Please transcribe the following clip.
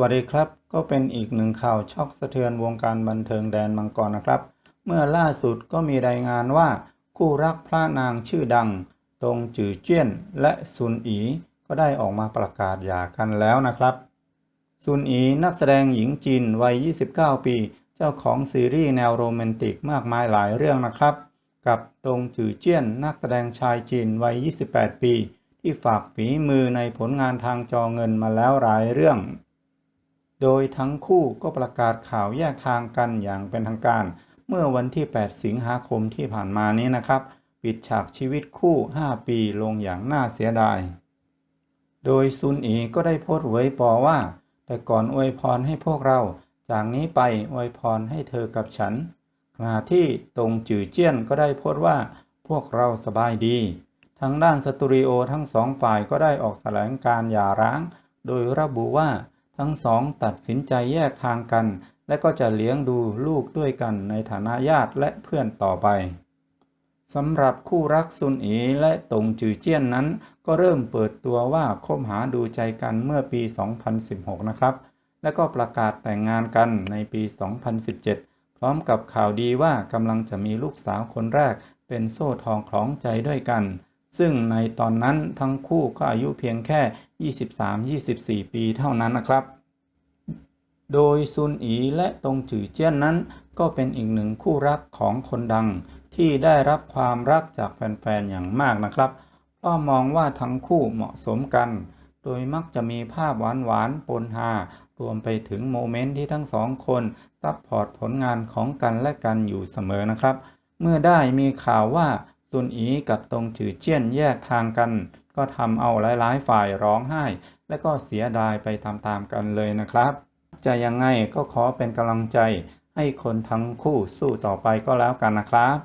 วัสดีครับ ก็เป็นอีกหนึ่งข่าวช็อกสะเทือนวงการบันเทิงแดนมังกรนะครับ เมื่อล่าสุดก็มีรายงานว่า คู่รักพระนางชื่อดัง ตรงจือเจี้ยน และซุนอีก็ได้ออกมาประกาศหย่ากันแล้วนะครับ ซุนอีนักแสดงหญิงจีนวัย 29 ปี เจ้าของซีรีส์แนวโรแมนติกมากมายหลายเรื่องนะครับ กับตงจือเจี้ยน นักแสดงชายจีนวัย 28 ปี ที่ฝากฝีมือในผลงานทางจอเงินมาแล้วหลายเรื่อง โดยทั้งคู่ก็ประกาศข่าวแยกทางกันอย่างเป็นทางการ เมื่อวันที่ 8 สิงหาคมที่ผ่านมานี้นะครับ ปิดฉากชีวิตคู่ 5 ปีลงอย่างน่าเสียดาย โดยซุนอีก็ได้โพสต์ไว้ปอว่า แต่ก่อนอวยพรให้พวกเรา จากนี้ไปอวยพรให้เธอกับฉัน ขณะที่ตรงจือเจี้ยนก็ได้โพสต์ว่า พวกเราสบายดี ทางด้านสตูดิโอทั้งสองฝ่ายก็ได้ออกแถลงการหย่าร้าง โดยระบุว่า ทั้งสองตัดสินใจแยกทางกัน และก็จะเลี้ยงดูลูกด้วยกันในฐานะญาติและเพื่อนต่อไปสำหรับคู่รักซุนอีและตงจือเจี้ยนนั้น ก็เริ่มเปิดตัวว่าคบหาดูใจกันเมื่อปี 2016 นะครับ และก็ประกาศแต่งงานกันในปี 2017 พร้อมกับข่าวดีว่ากำลังจะมีลูกสาวคนแรกเป็นโซ่ทองคล้องใจด้วยกัน ซึ่งในตอนนั้นทั้งคู่ก็อายุเพียงแค่ 23-24 ปีเท่านั้นนะครับ โดยซุนอีและตงจือเจี้ยนนั้นก็เป็นอีกหนึ่งคู่รักของคนดังที่ได้รับความรักจากแฟนๆ อย่างมากนะครับเพราะมองว่าทั้งคู่เหมาะสมกัน โดยมักจะมีภาพหวานๆ ปนฮารวมไปถึงโมเมนต์ที่ทั้งสองคนซัพพอร์ตผลงานของกันและกันอยู่เสมอนะครับ เมื่อได้มีข่าวว่า ซุนอีกับตงจือเจี้ยนแยกทางกัน ก็ทำเอาหลายๆฝ่ายร้องไห้ และก็เสียดายไปตามๆกันเลยนะครับ จะยังไงก็ขอเป็นกำลังใจให้คนทั้งคู่สู้ต่อไปก็แล้วกันนะครับ